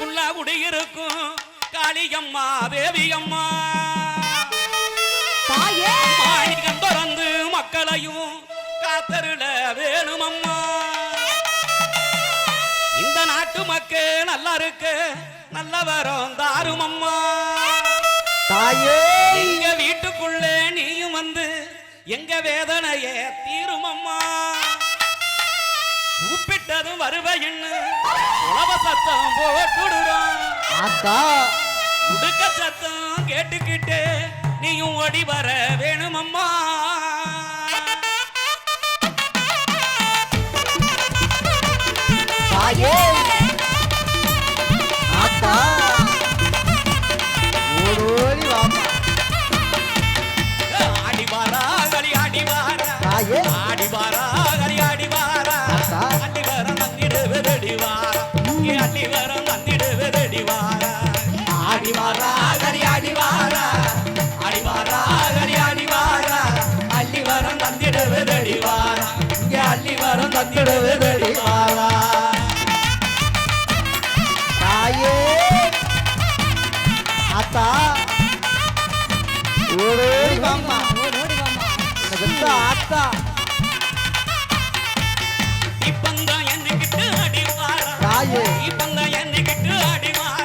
எனக்குள்ள குடியிருக்கும் காளியம்மா தேவியம்மா. மாணிகம் தொடர்ந்து மக்களையும் காத்தருள வேணுமம்மா. இந்த நாட்டு மக்கள் நல்லா இருக்கு நல்ல தாருமம்மா. தாயே! எங்க வீட்டுக்குள்ளே நீயும் வந்து எங்க வேதனையே தீருமம்மா. உப்பிட்டு நேரம் வருவையின்னு உழவ சத்தம் போட்டுடுறான். அக்கா சத்தம் கேட்டுக்கிட்டு நீயும் ஓடி வர வேணும் அம்மா இரவு வெளிவாரா தாயே. அத்தா ஓடோடி வாம்மா ஆத்தா? இப்பந்தான் என்னை கிட்ட அடிவாரா தாயே. இப்பந்தான் என்னை கிட்ட அடிவாரா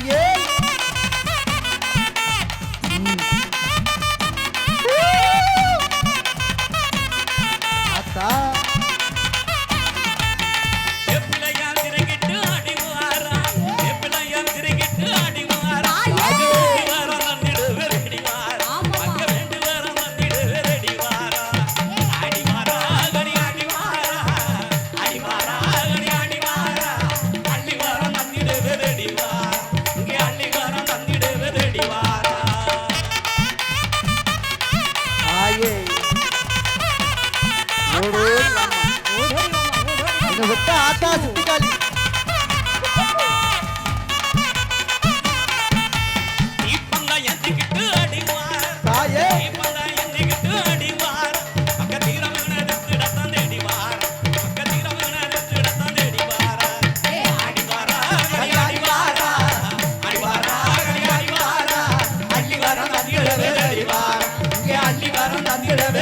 yeah. ஆத்தா சுத்திக்காலி அள்ளி வரம் தந்திடவே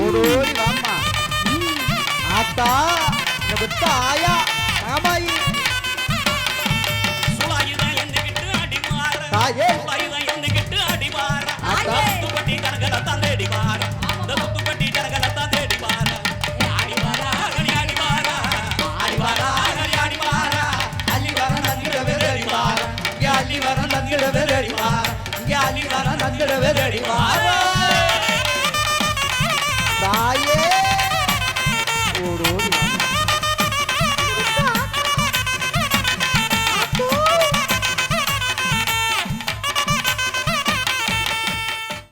ஓடோடி வாமா ஆத்தா இந்த ஆயா. அடி வர தந்துடுவே ரெடி தாயே.